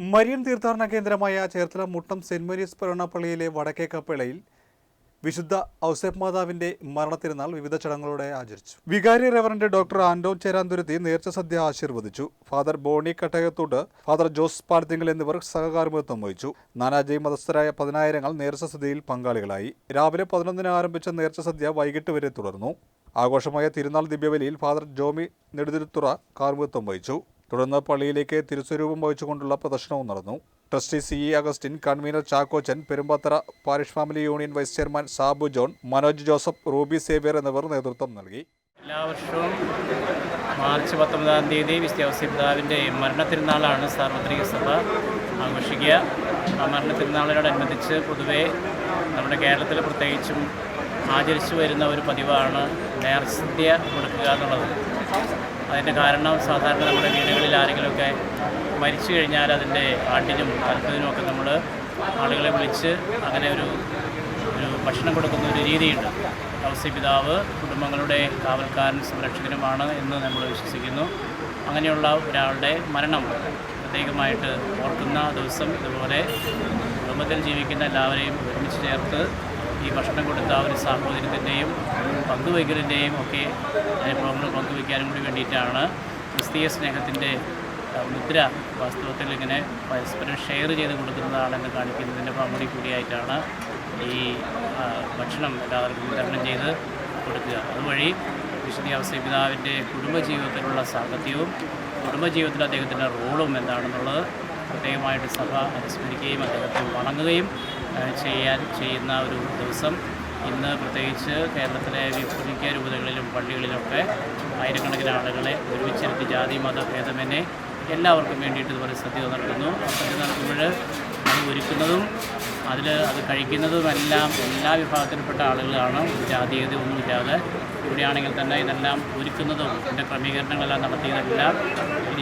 Marian തീർത്ഥാടന കേന്ദ്രമായ Cherthala Muttom saint Mary's പള്ളിയിലെ വടക്കേ കപ്പിളയിൽ വിശുദ്ധ ഔസേഫ് മാതാവിന്റെ മരണത്തിരുന്നാൾ വിവിധ ചടങ്ങുകളോടെ ആചരിച്ചു. വികാരി റെവറന്റ് ഡോക്ടർ ആന്റോ ചേരാന്തുരുത്തി നേർച്ച സദ്യ ആശീർവദിച്ചു. Father Bony Kattakathottu father Jose Padathinkal എന്നിവർ സഹകാർമ്മികത്വം വഹിച്ചു. നാനാജി മതസ്ഥരായ പതിനായിരങ്ങൾ നേർച്ച സദ്യയിൽ പങ്കാളികളായി. രാവിലെ പതിനൊന്നിന് ആരംഭിച്ച നേർച്ച സദ്യ വൈകിട്ട് വരെ തുടർന്നു. ആഘോഷമായ തിരുനാൾ ദിവ്യബലിയിൽ ഫാദർ ജോമി നെടുതിരുത്തുറ കാർമ്മികത്വം വഹിച്ചു. തുടർന്ന് പള്ളിയിലേക്ക് തിരുസ്വരൂപം വഹിച്ചുകൊണ്ടുള്ള പ്രദർശനവും നടന്നു. Trustee C E Augustine convener Chakkochan Perumpathara parish family union vice chairman Sabu John Manoj Joseph Ruby Xavier എന്നിവർ നേതൃത്വം നൽകി. എല്ലാ വർഷവും മാർച്ച് പത്തൊമ്പതാം തീയതി വിശ്വാസിതാവിന്റെ മരണ തിരുനാളാണ് സാർവത്രിക സഭ ആഘോഷിക്കുക. ആ മരണ തിരുനാളിനോടനുബന്ധിച്ച് പൊതുവേ നമ്മുടെ കേരളത്തിൽ പ്രത്യേകിച്ചും ആചരിച്ചു വരുന്ന ഒരു പതിവാണ് നേർസദ്യ കൊടുക്കുക എന്നുള്ളത്. അതിന്റെ കാരണം സാധാരണ നമ്മുടെ വീടുകളിൽ ആരെങ്കിലുമൊക്കെ മരിച്ചു കഴിഞ്ഞാൽ അതിന്റെ ആട്ടിനും അൽപ്പതിനും ഒക്കെ നമ്മൾ ആളുകളെ വിളിച്ച് അങ്ങനെ ഒരു ഒരു ഭക്ഷണം കൊടുക്കുന്ന ഒരു രീതിയുണ്ട്. ഔസ്യപിതാവ് കുടുംബങ്ങളുടെ കാവൽക്കാരൻ സംരക്ഷകനുമാണ് എന്ന് നമ്മൾ വിശ്വസിക്കുന്നു. അങ്ങനെയുള്ള ഒരാളുടെ മരണം പ്രത്യേകമായിട്ട് ഓർക്കുന്ന ദിവസം ഇതുപോലെ കുടുംബത്തിൽ ജീവിക്കുന്ന എല്ലാവരെയും ഒരുമിച്ച് ചേർത്ത് ഈ ഭക്ഷണം കൊടുത്ത ഒരു സാഹോദര്യത്തിന്റെയും പങ്കുവയ്ക്കലിന്റെയും ഒക്കെ അനുഭവങ്ങൾ പങ്കുവയ്ക്കാനും കൂടി വേണ്ടിയിട്ടാണ് ക്രിസ്തീയ സ്നേഹത്തിന്റെ മുദ്ര വാസ്തവത്തിൽ ഇങ്ങനെ പരസ്പരം ഷെയർ ചെയ്ത് കൊടുക്കുന്നതാണെന്ന് കാണിക്കുന്നതിന്റെ പങ്കുടി കൂടിയായിട്ടാണ് ഈ ഭക്ഷണം എല്ലാവർക്കും വിതരണം ചെയ്ത് കൊടുക്കുക. അതുവഴി വിശുദ്ധി അവസ്ഥപിതാവിന്റെ കുടുംബജീവിതത്തിലുള്ള സാഹിത്യവും കുടുംബജീവിതത്തിൽ അദ്ദേഹത്തിന്റെ റോളും എന്താണെന്നുള്ളത് പ്രത്യേകമായിട്ട് സഭ അനുസ്മരിക്കുകയും അദ്ദേഹത്തെ വണങ്ങുകയും ചെയ്യാൻ ചെയ്യുന്ന ഒരു ദിവസം ഇന്ന് പ്രത്യേകിച്ച് കേരളത്തിലെ മിക്ക രൂപതകളിലും പള്ളികളിലൊക്കെ ആയിരക്കണക്കിന് ആളുകളെ ഒരുമിച്ചിരുത്തി ജാതി മത ഭേദമെന്നെ എല്ലാവർക്കും വേണ്ടിയിട്ട് ഇതുപോലെ സദ്യ നടത്തുന്നു. ആ സദ്യ നടത്തുമ്പോൾ അത് ഒരുക്കുന്നതും അതിൽ അത് കഴിക്കുന്നതുമെല്ലാം എല്ലാ വിഭാഗത്തിൽപ്പെട്ട ആളുകളാണ്. ജാതീയത ഒന്നുമില്ലാതെ ഇവിടെയാണെങ്കിൽ തന്നെ ഇതെല്ലാം ഒരുക്കുന്നതും ഇതിന്റെ ക്രമീകരണങ്ങളെല്ലാം നടത്തിയതെല്ലാം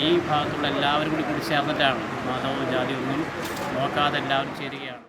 ഈ ഭാഗത്തുള്ള എല്ലാവരും കൂടി കൂടി ചേർന്നിട്ടാണ്. മതവും ജാതിയൊന്നും നോക്കാതെ എല്ലാവരും ചേരുകയാണ്.